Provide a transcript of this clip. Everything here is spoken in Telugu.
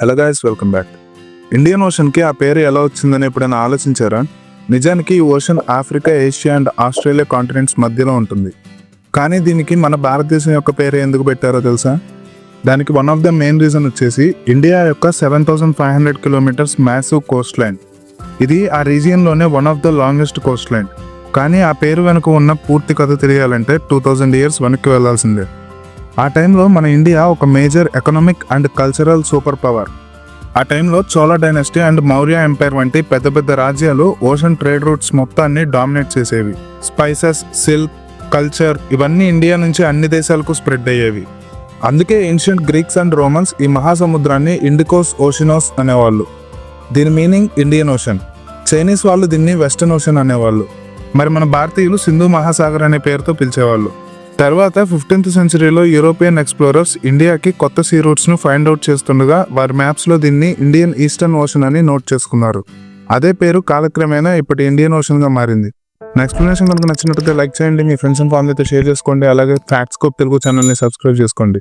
Hello guys welcome back Indian ఓషన్కి ఆ పేరు ఎలా వచ్చిందని ఎప్పుడైనా ఆలోచించారా? నిజానికి ఈ ocean Africa Asia and Australia continents మధ్యలో ఉంటుంది. కానీ దీనికి మన భారతదేశం యొక్క పేరు ఎందుకు పెట్టారో తెలుసా? దానికి one of the main reason వచ్చేసి ఇండియా యొక్క seven thousand five hundred kilometres massive coastline ఇది ఆ రీజియన్లోనే one of the longest coastline కానీ ఆ పేరు వెనుక ఉన్న పూర్తి కథ తెలియాలంటే టూ థౌజండ్ ఇయర్స్ వెనక్కి వెళ్ళాల్సిందే ఆ టైంలో మన ఇండియా ఒక major economic and cultural superpower. ఆ టైంలో Chola dynasty and Maurya empire వంటి పెద్ద పెద్ద రాజ్యాలు ఓషన్ ట్రేడ్ రూట్స్ మొత్తాన్ని డామినేట్ చేసేవి. స్పైసెస్ సిల్క్ కల్చర్ ఇవన్నీ ఇండియా నుంచి అన్ని దేశాలకు స్ప్రెడ్ అయ్యేవి. అందుకే ఏన్షియంట్ గ్రీక్స్ అండ్ రోమన్స్ ఈ మహాసముద్రాన్ని ఇండికోస్ ఓషినోస్ అనేవాళ్ళు. దీని మీనింగ్ ఇండియన్ ఓషన్. చైనీస్ వాళ్ళు దీన్ని వెస్టర్న్ ఓషన్ అనేవాళ్ళు. మరి మన భారతీయులు సింధు మహాసాగర్ అనే పేరుతో పిలిచేవాళ్ళు. తర్వాత ఫిఫ్టీన్త్ సెంచరీలో యూరోపియన్ ఎక్స్ప్లోరర్స్ ఇండియాకి కొత్త సీ రూట్స్ను ఫైండ్ అవుట్ చేస్తుండగా వారి మ్యాప్స్లో దీన్ని ఇండియన్ ఈస్టర్న్ ఓషన్ అని నోట్ చేసుకున్నారు. అదే పేరు కాలక్రమేణా ఇప్పటి ఇండియన్ ఓషన్గా మారింది. నా ఎక్స్ప్లెనేషన్ కనుక నచ్చినట్లయితే లైక్ చేయండి మీ ఫ్రెండ్స్ అండ్ ఫ్యామిలీతో షేర్ చేసుకోండి అలాగే ఫ్యాక్ట్స్కోప్ తెలుగు ఛానల్ని సబ్స్క్రైబ్ చేసుకోండి.